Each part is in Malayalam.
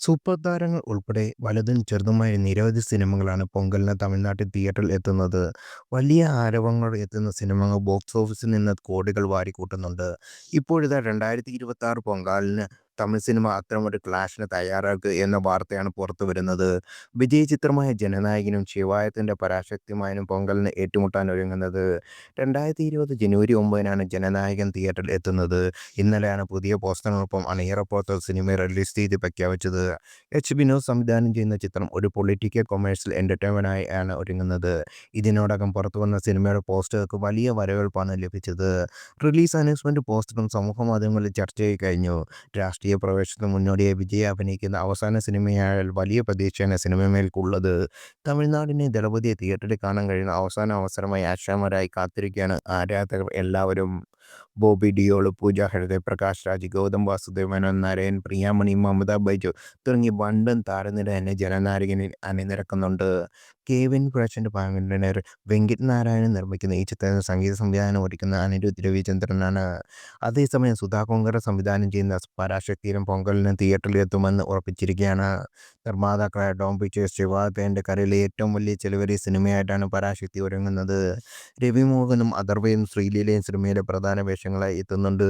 സൂപ്പർ താരങ്ങൾ ഉൾപ്പെടെ വലുതും ചെറുതുമായ നിരവധി സിനിമകളാണ് പൊങ്കലിന് തമിഴ്നാട്ടിൽ തിയേറ്ററിൽ എത്തുന്നത്. വലിയ ആരവങ്ങൾ എത്തുന്ന സിനിമകൾ ബോക്സ് ഓഫീസിൽ നിന്ന് കോടികൾ വാരിക്കൂട്ടുന്നുണ്ട്. ഇപ്പോഴിതാ രണ്ടായിരത്തി ഇരുപത്തി ആറ് പൊങ്കാലയ്ക്ക് തമിഴ് സിനിമ അത്തരമൊരു ക്ലാഷിന് തയ്യാറാക്കുക എന്ന വാർത്തയാണ് പുറത്തു വരുന്നത് വിജയ് ചിത്രമായ ജനനായകനും ശിവായത്തിന്റെ പരാശക്തിയുമായാണ് പൊങ്കലിന് ഏറ്റുമുട്ടാൻ ഒരുങ്ങുന്നത് രണ്ടായിരത്തി ഇരുപത് ജനുവരി ഒമ്പതിനാണ് ജനനായകൻ തിയേറ്ററിൽ എത്തുന്നത്. ഇന്നലെയാണ് പുതിയ പോസ്റ്ററിനൊപ്പം അണിയറ സിനിമ റിലീസ് തീയതി പ്രഖ്യാപിച്ചത്. എച്ച്. വിനോദ് സംവിധാനം ചെയ്യുന്ന ചിത്രം ഒരു പൊളിറ്റിക്കൽ കൊമേഴ്സ്യൽ എന്റർടൈനറായാണ് ഒരുങ്ങുന്നത്. ഇതിനോടകം പുറത്തു വന്ന സിനിമയുടെ പോസ്റ്റർക്ക് വലിയ വരവേൽപ്പാണ് ലഭിച്ചത്. റിലീസ് അനൗൺസ്മെന്റ് പോസ്റ്ററും സമൂഹ സമൂഹമാധ്യമങ്ങളിൽ ചർച്ചയായി കഴിഞ്ഞു. രാഷ്ട്രീയ പ്രവേശനത്തിന് മുന്നോടിയായി വിജയ അഭിനയിക്കുന്ന അവസാന സിനിമയായാൽ വലിയ പ്രതീക്ഷയാണ് സിനിമമേൽക്കുള്ളത് തമിഴ്നാടിനെ ദളപതിയെ തിയേറ്ററിൽ കാണാൻ കഴിയുന്ന അവസാന അവസരമായി അക്ഷമരായി കാത്തിരിക്കുകയാണ് ആരാധകർ എല്ലാവരും. ബോബി ഡിയോൾ, പൂജ ഹരിദേവ് പ്രകാശ് രാജ്, ഗൗതം വാസുദേവ് നരയൻ, പ്രിയാമണി, മമത ബൈജു തുടങ്ങി വണ്ടൻ താരനിര എന്നെ ജനനായകനിൽ അണിനിരക്കുന്നുണ്ട്. കെവിൻ ക്രഷന്റെ ബാനറിൽ വെങ്കിട്ട് നാരായണൻ നിർമ്മിക്കുന്ന ഈ ചിത്രത്തിന് സംഗീത സംവിധാനം ഒരുക്കുന്ന അനിരുദ്ധ് രവിചന്ദ്രനാണ്. അതേസമയം സുധാ കൊങ്കറ സംവിധാനം ചെയ്യുന്ന പരാശക്തിയിലും പൊങ്കലിന് തിയേറ്ററിൽ എത്തുമെന്ന് ഉറപ്പിച്ചിരിക്കുകയാണ്. നിർമ്മാതാക്കളായ ഡോം പിക്ചേഴ്സ്, ശിവാദേന്റെ കരയിലെ ഏറ്റവും വലിയ ചെലവേറിയ സിനിമയായിട്ടാണ് പരാശക്തി ഒരുങ്ങുന്നത്. രവി മോഹനും അഥർവയും ശ്രീലീലയും സിനിമയിലെ പ്രധാന വേഷങ്ങളായി എത്തുന്നുണ്ട്.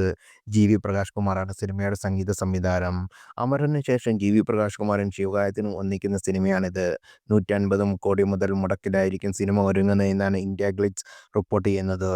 ജി. വി. പ്രകാശ് കുമാറാണ് സിനിമയുടെ സംഗീത സംവിധാനം. അമരന് ശേഷം ജി. വി. പ്രകാശ് കുമാറും ശിവകായത്തിനും ഒന്നിക്കുന്ന സിനിമയാണിത്. നൂറ്റൻപത് കോടി മുതൽ മുടക്കിലായിരിക്കും സിനിമ ഒരുങ്ങുന്നതെന്നാണ് ഇന്ത്യ ഗ്ലിറ്റ്സ് റിപ്പോർട്ട് ചെയ്യുന്നത്.